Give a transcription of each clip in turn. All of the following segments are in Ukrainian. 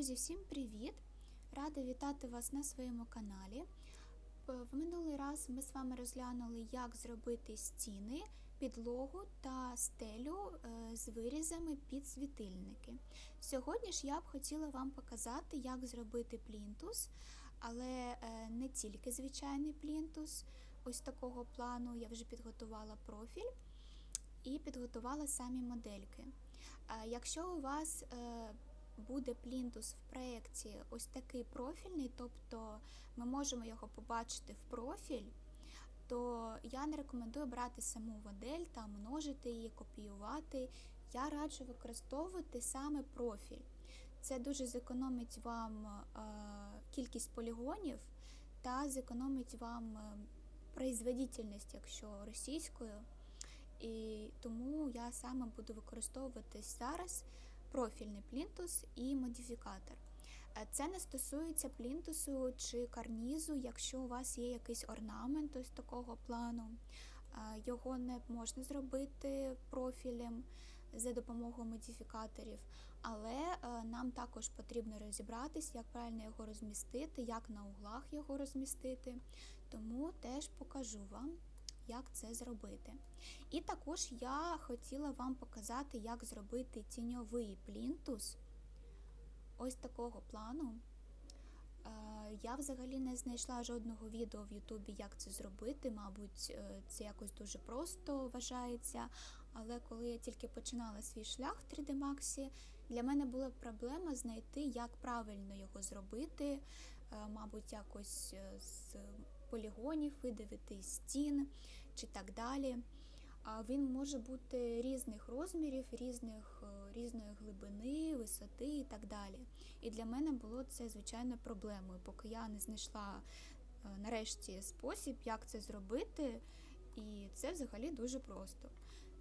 Друзі, всім привіт! Рада вітати вас на своєму каналі. Е, В минулий раз ми з вами розглянули, як зробити стіни, підлогу та стелю е, з вирізами під світильники. Сьогодні ж я б хотіла вам показати, як зробити плінтус, але е, не тільки звичайний плінтус. Ось такого плану я вже підготувала профіль і підготувала самі модельки. Якщо у вас буде плінтус в проєкті ось такий профільний, тобто ми можемо його побачити в профіль, то я не рекомендую брати саму модель та множити її, копіювати. Я раджу використовувати саме профіль. Це дуже зекономить вам е, кількість полігонів та зекономить вам е, производительність, якщо російською. І тому я саме буду використовувати зараз профільний плінтус і модифікатор. Е, Це не стосується плінтусу чи карнізу, якщо у вас є якийсь орнамент ось такого плану. Е, Його не можна зробити профілем за допомогою модифікаторів, але е, нам також потрібно розібратись, як правильно його розмістити, як на углах його розмістити. Тому теж покажу вам як це зробити. І також я хотіла вам показати, як зробити тіньовий плінтус ось такого плану. Е, Я взагалі не знайшла жодного відео в Ютубі, як це зробити. Мабуть, е, це якось дуже просто вважається. Але коли я тільки починала свій шлях в 3D Max, для мене була проблема знайти, як правильно його зробити, Е, мабуть, якось з полігонів видавити стін чи так далі. Він може бути різних розмірів, різних, е, різної глибини, висоти і так далі. І для мене було це звичайно проблемою, поки я не знайшла е, нарешті спосіб, як це зробити, і це взагалі дуже просто.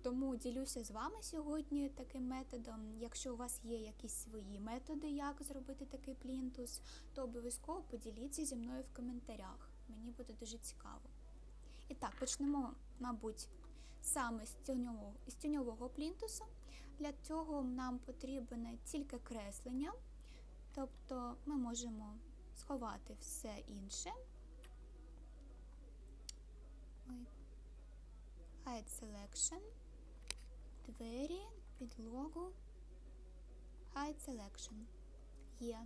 Тому ділюся з вами сьогодні таким методом. Якщо у вас є якісь свої методи, як зробити такий плінтус, то обов'язково поділіться зі мною в коментарях. Мені буде дуже цікаво. І так, почнемо, мабуть, саме з тіньового, з тіньового плінтусу. Для цього нам потрібне тільки креслення, тобто ми можемо сховати все інше. Ой. Hide Selection, двері, підлогу, Hide Selection. Є.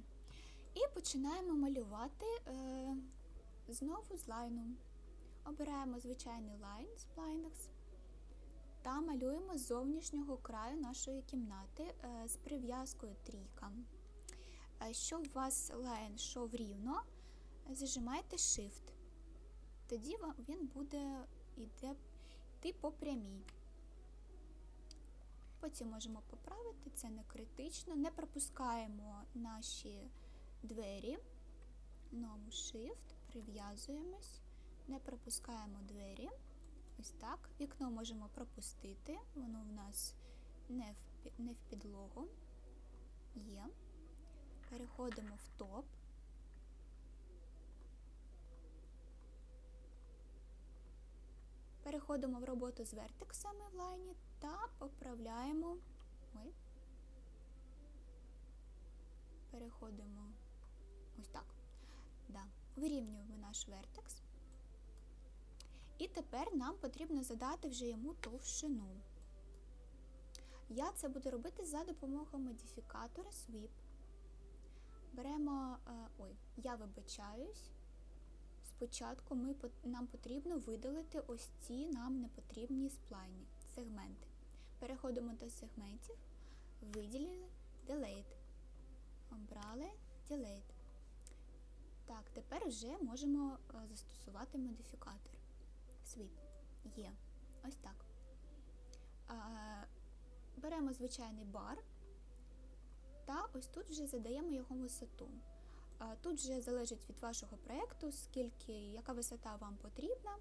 І починаємо малювати е, знову з лайном. Обираємо звичайний лайн з Plinax та малюємо з зовнішнього краю нашої кімнати е, з прив'язкою трійка. Е, Щоб у вас лайн йшов рівно, зажимайте Shift. Тоді він буде йде, йти по прямій. Потім можемо поправити, це не критично. Не пропускаємо наші двері. Знову Shift, прив'язуємось, не пропускаємо двері. Ось так. Вікно можемо пропустити, воно в нас не в, не в підлогу. Є. Переходимо в топ. Переходимо в роботу з вертексами в лайні та поправляємо. Ой. Переходимо ось так. Да. Вирівнюємо наш вертекс. І тепер нам потрібно задати вже йому товщину. Я це буду робити за допомогою модифікатора Sweep. Беремо, е, ой, я вибачаюсь. Спочатку ми, нам потрібно видалити ось ці нам непотрібні сплайні сегменти. Переходимо до сегментів, виділили Delete. Обрали Delete. Так, тепер вже можемо е, застосувати модифікатор. Sweep. Є. Ось так. Беремо звичайний бар та ось тут вже задаємо його висоту. Тут вже залежить від вашого проєкту, скільки, яка висота вам потрібна.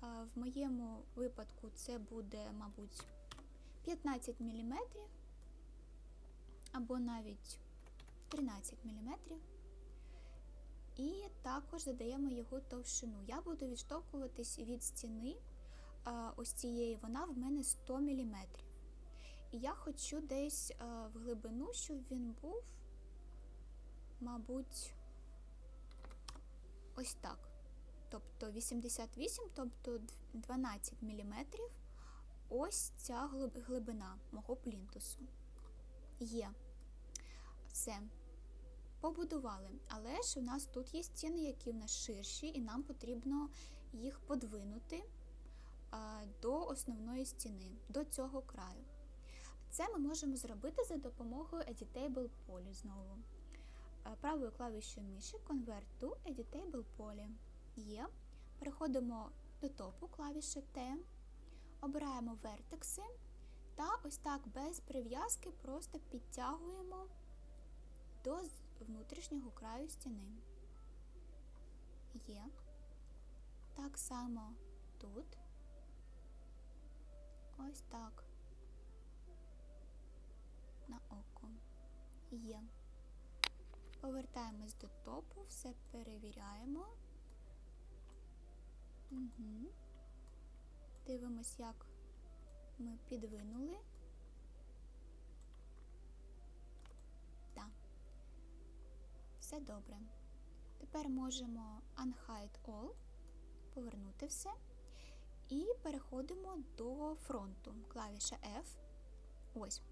В моєму випадку це буде, мабуть, 15 мм або навіть 13 мм. І також задаємо його товщину. Я буду відштовхуватись від стіни а, ось цієї, вона в мене 100 мм. І я хочу десь а, в глибину, щоб він був мабуть, ось так. Тобто 88, тобто 12 мм. Ось ця глибина мого плінтусу. Є. Все. Побудували. Але ж у нас тут є стіни, які в нас ширші, і нам потрібно їх подвинути до основної стіни, до цього краю. Це ми можемо зробити за допомогою Editable Poly знову. Правою клавішою миші Convert to Editable Poly. Є. Переходимо до топу клавіші T, обираємо вертекси та ось так без прив'язки просто підтягуємо до внутрішнього краю стіни. Є. Так само тут. Ось так. На око. Є. Повертаємось до топу, все перевіряємо. Угу. Дивимось, як ми підвинули. Так. Все добре. Тепер можемо Unhide All, повернути все. І переходимо до фронту. Клавіша F. Ось.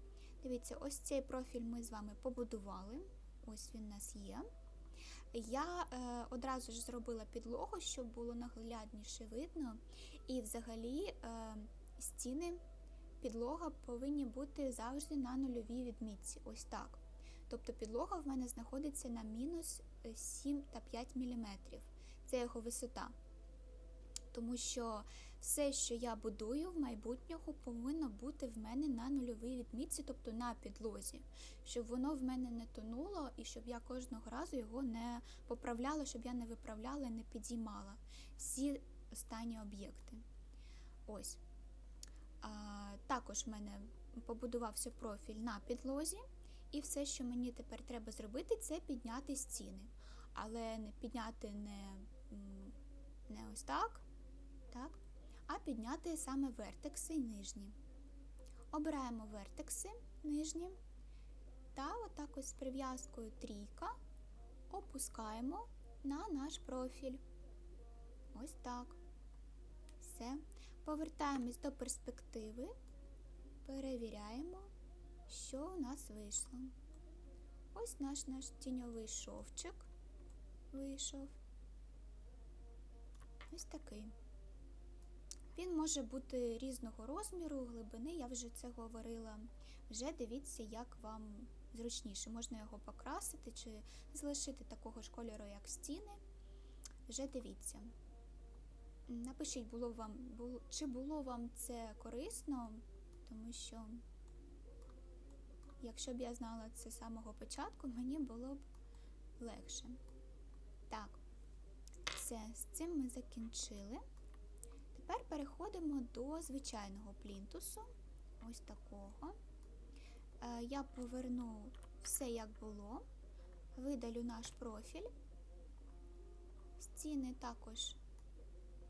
Дивіться, ось цей профіль ми з вами побудували. Ось він у нас є. Я е, одразу ж зробила підлогу, щоб було наглядніше видно. І взагалі е, стіни, підлога повинні бути завжди на нульовій відмітці. Ось так. Тобто підлога в мене знаходиться на мінус 7 та 5 мм. Це його висота. Тому що все, що я будую в майбутнього, повинно бути в мене на нульовій відмітці, тобто на підлозі, щоб воно в мене не тонуло і щоб я кожного разу його не поправляла, щоб я не виправляла і не підіймала всі останні об'єкти. Ось. А, також в мене побудувався профіль на підлозі, і все, що мені тепер треба зробити, це підняти стіни. Але не підняти не, не ось так, так, а підняти саме вертекси нижні. Обираємо вертекси нижні та отак ось з прив'язкою трійка опускаємо на наш профіль. Ось так. Все. Повертаємось до перспективи, перевіряємо, що у нас вийшло. Ось наш наш тіньовий шовчик вийшов. Ось такий. Він може бути різного розміру, глибини, я вже це говорила. Вже дивіться, як вам зручніше. Можна його покрасити чи залишити такого ж кольору, як стіни. Вже дивіться. Напишіть, було вам, було, чи було вам це корисно, тому що, якщо б я знала це з самого початку, мені було б легше. Так, все, з цим ми закінчили. Тепер переходимо до звичайного плінтусу, ось такого. Е, Я поверну все, як було, видалю наш профіль, стіни також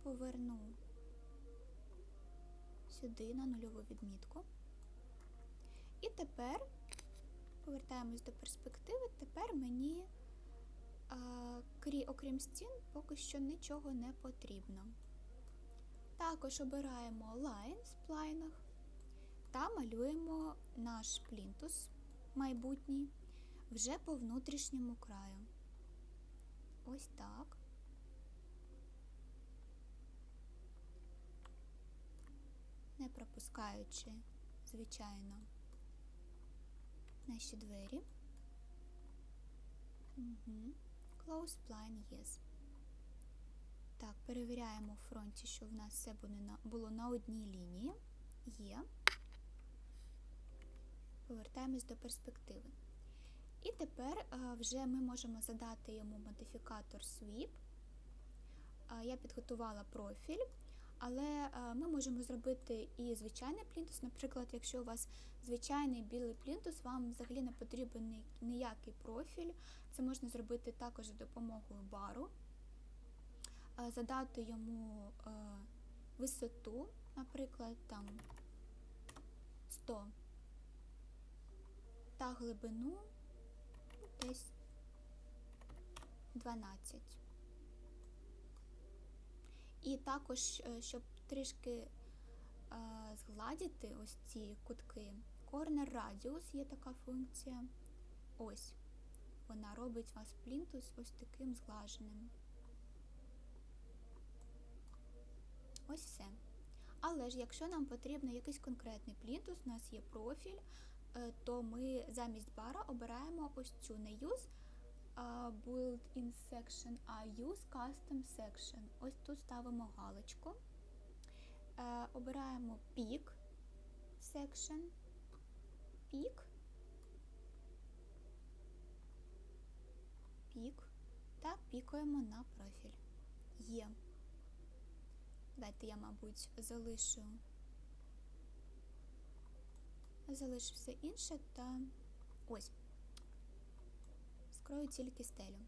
поверну сюди на нульову відмітку. І тепер повертаємось до перспективи. Тепер мені, окрім стін, поки що нічого не потрібно. Також обираємо Line в сплайнах та малюємо наш плінтус майбутній вже по внутрішньому краю. Ось так. Не пропускаючи, звичайно, наші двері. Угу. Close Spline Yes. Так, перевіряємо в фронті, що в нас все було на одній лінії. Є. Повертаємось до перспективи. І тепер вже ми можемо задати йому модифікатор Sweep. Я підготувала профіль, але ми можемо зробити і звичайний плінтус. Наприклад, якщо у вас звичайний білий плінтус, вам взагалі не потрібен ніякий профіль. Це можна зробити також за допомогою бару. Задати йому висоту, наприклад, там 100 та глибину ну, десь 12. І також, е, щоб трішки е, згладити ось ці кутки, Corner Radius є така функція. Ось. Вона робить вас плінтус ось таким зглаженим. Ось все. Але ж, якщо нам потрібен якийсь конкретний плінтус, у нас є профіль, е, то ми замість бара обираємо ось цю не use build in section, а use custom section. Ось тут ставимо галочку. Е, Обираємо peak section, peak, пік та пікуємо на профіль. Є. Давайте я, мабуть, залишу залишу все інше та ось скрою тільки стелю.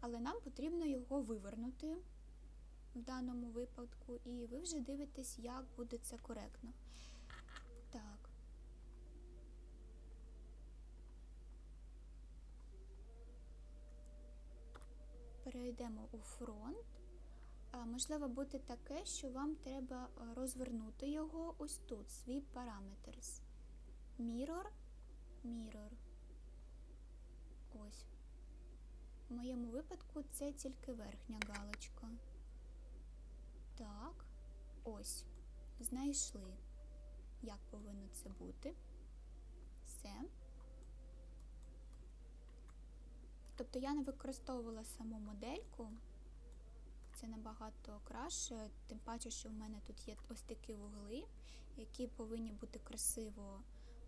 Але нам потрібно його вивернути в даному випадку, і ви вже дивитесь, як буде це коректно. Так. Перейдемо у фронт. Можливо бути таке, що вам треба е, розвернути його ось тут, свій параметрс. Mirror, mirror. Ось. В моєму випадку це тільки верхня галочка. Так, ось. Знайшли, як повинно це бути. Все. Тобто я не використовувала саму модельку. Це набагато краще, тим паче, що в мене тут є ось такі вугли, які повинні бути красиво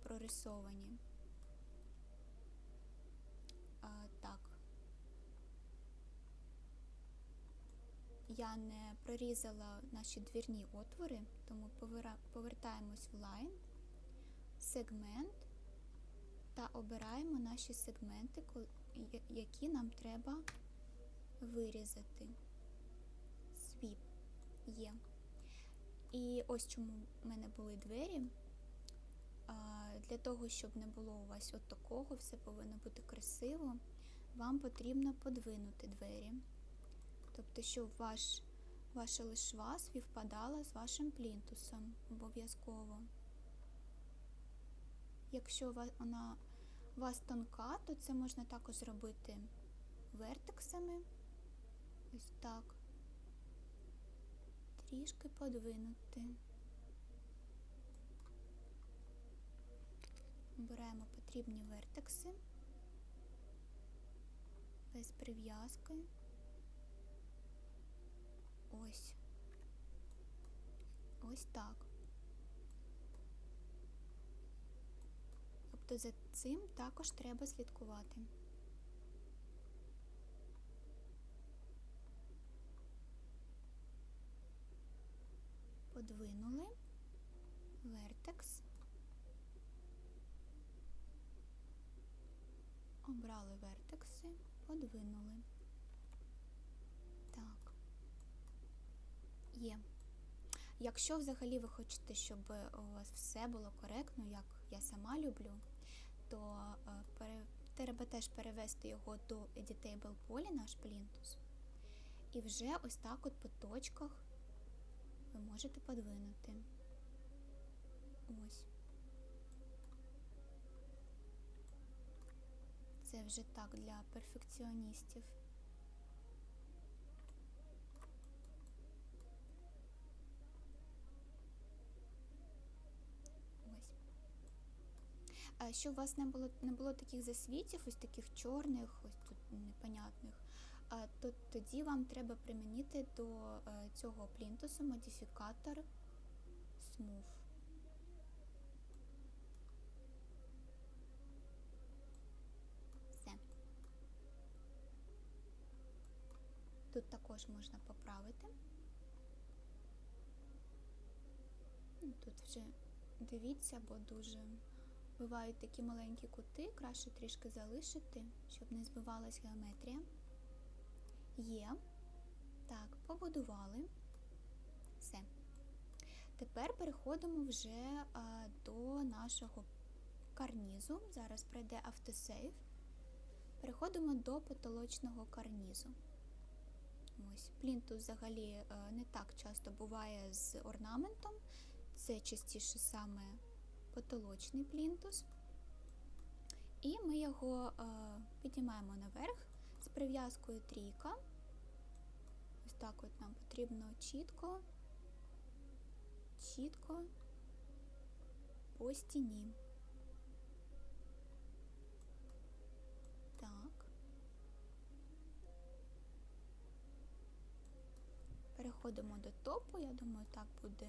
прорисовані. А, так. Я не прорізала наші двірні отвори, тому повертаємось в лайн, сегмент та обираємо наші сегменти, які нам треба вирізати. Свіп є. І ось чому в мене були двері. Для того, щоб не було у вас от такого, все повинно бути красиво, вам потрібно подвинути двері. Тобто, щоб ваш, ваша лишва співпадала з вашим плінтусом обов'язково. Якщо вона у вас тонка, то це можна також зробити вертексами. Ось так. Трішки подвинути. Беремо потрібні вертекси без прив'язки. Ось. Ось так. Тобто за цим також треба слідкувати. Подвинули вертекс. Обрали вертекси, подвинули. Так, є. Якщо взагалі ви хочете, щоб у вас все було коректно, як я сама люблю, то е, треба теж перевести його до Editable Poly, наш плінтус. І вже ось так от по точках ви можете подвинути. Ось. Це вже так для перфекціоністів. Ось. Щоб у вас не було не було таких засвітів, ось таких чорних, ось тут непонятних, то тоді вам треба примінити до е, цього плінтусу модифікатор Smooth. Тут також можна поправити. Тут вже дивіться, бо дуже бувають такі маленькі кути, краще трішки залишити, щоб не збивалась геометрія. Є. Так, побудували. Все. Тепер переходимо вже а, до нашого карнізу. Зараз пройде автосейв. Переходимо до потолочного карнізу. Ось, плінтус взагалі е, не так часто буває з орнаментом, це частіше саме потолочний плінтус. І ми його е, піднімаємо наверх з прив'язкою трійка. Ось так от нам потрібно чітко, чітко по стіні. Так. Переходимо до топу, я думаю, так буде.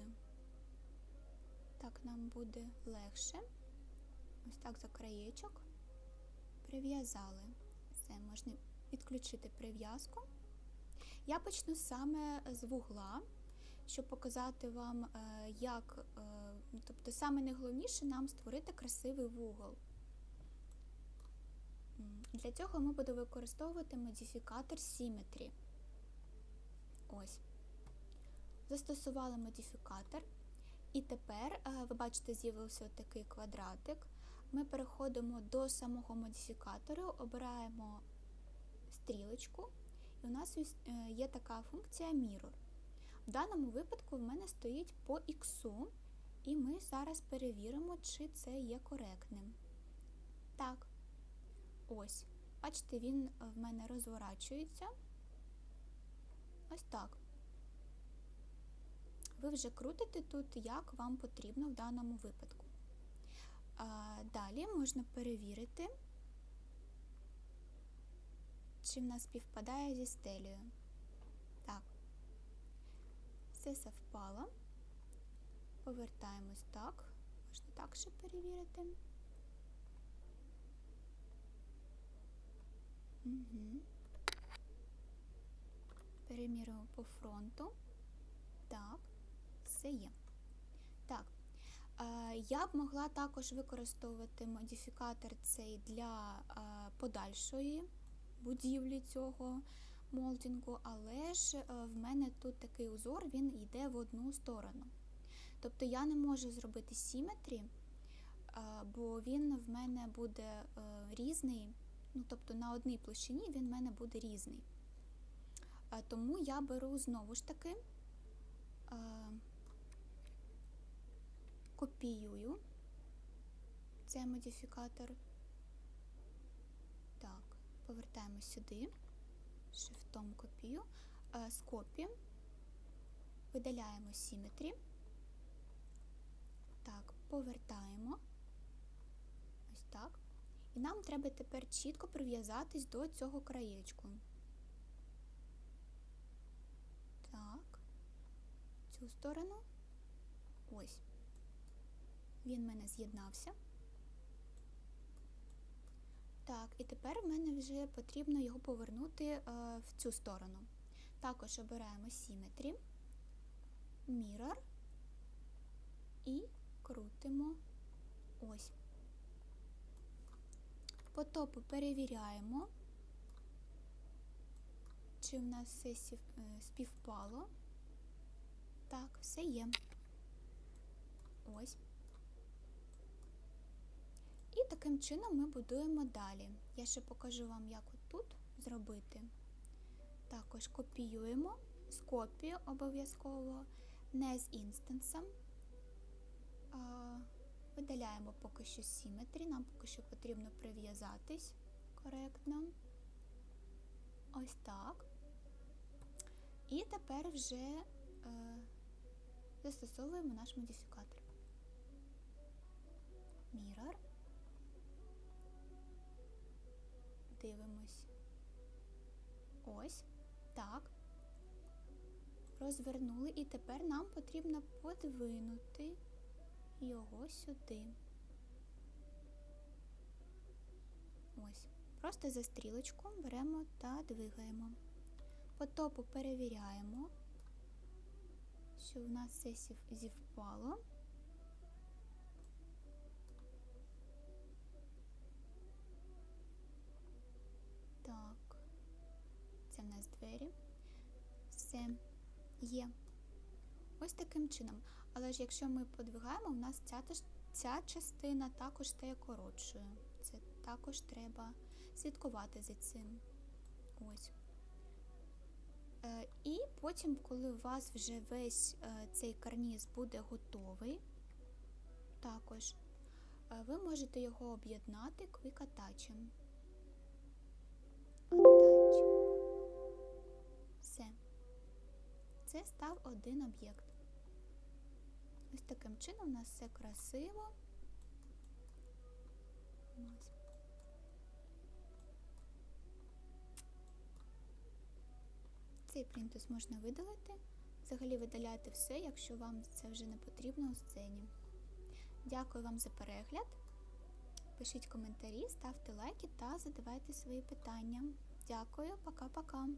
Так нам буде легше. Ось так за краєчок. Прив'язали. Все, можна відключити прив'язку. Я почну саме з вугла, щоб показати вам, е, як, е, тобто саме найголовніше нам створити красивий вугол. Для цього ми будемо використовувати модифікатор Symmetry. Ось. Застосували модифікатор. І тепер, е, ви бачите, з'явився такий квадратик. Ми переходимо до самого модифікатору, обираємо стрілочку, і у нас є така функція Mirror. В даному випадку в мене стоїть по X, і ми зараз перевіримо, чи це є коректним. Так, ось. Бачите, він в мене розворачується. Ось так. Ви вже крутите тут, як вам потрібно в даному випадку. Далі можна перевірити, чи в нас співпадає зі стелею. Так, все совпало. Повертаємось так. Можна так ще перевірити. Угу. Перемірюємо по фронту. Так, все є. Так, я б могла також використовувати модифікатор цей для подальшої будівлі цього молдингу, але ж в мене тут такий узор, він йде в одну сторону. Тобто я не можу зробити сіметрі, бо він в мене буде е, різний, ну тобто на одній площині він в мене буде різний. Тому я беру знову ж таки копіюю цей модифікатор. Так, повертаємо сюди, шифтом копію, з копі, видаляємо сіметрі. Так, повертаємо. Ось так. І нам треба тепер чітко прив'язатись до цього краєчку. Так, цю сторону. Ось. Він в мене з'єднався. Так, і тепер в мене вже потрібно його повернути е, в цю сторону. Також обираємо Symmetry, Mirror і крутимо ось. По топу перевіряємо, чи в нас все е, співпало. Так, все є. Ось. І таким чином ми будуємо далі. Я ще покажу вам, як тут зробити. Також копіюємо з копії обов'язково, не з інстансом. Видаляємо поки що сіметрі, нам поки що потрібно прив'язатись коректно. Ось так. І тепер вже е, застосовуємо наш модифікатор. Mirror. Дивимось. Ось. Так. Розвернули, і тепер нам потрібно подвинути його сюди. Ось. Просто за стрілочку беремо та двигаємо. По топу перевіряємо, що в нас все зівпало. Так, це в нас двері. Все є. Ось таким чином. Але ж якщо ми подвигаємо, у нас ця, ця частина також стає коротшою. Це також треба слідкувати за цим. Ось. Е, І потім, коли у вас вже весь е, цей карніз буде готовий, також е, ви можете його об'єднати квікатачем. Це став один об'єкт. Ось таким чином у нас все красиво. Цей плінтус можна видалити. Взагалі видаляйте все, якщо вам це вже не потрібно у сцені. Дякую вам за перегляд. Пишіть коментарі, ставте лайки та задавайте свої питання. Дякую, пока-пока.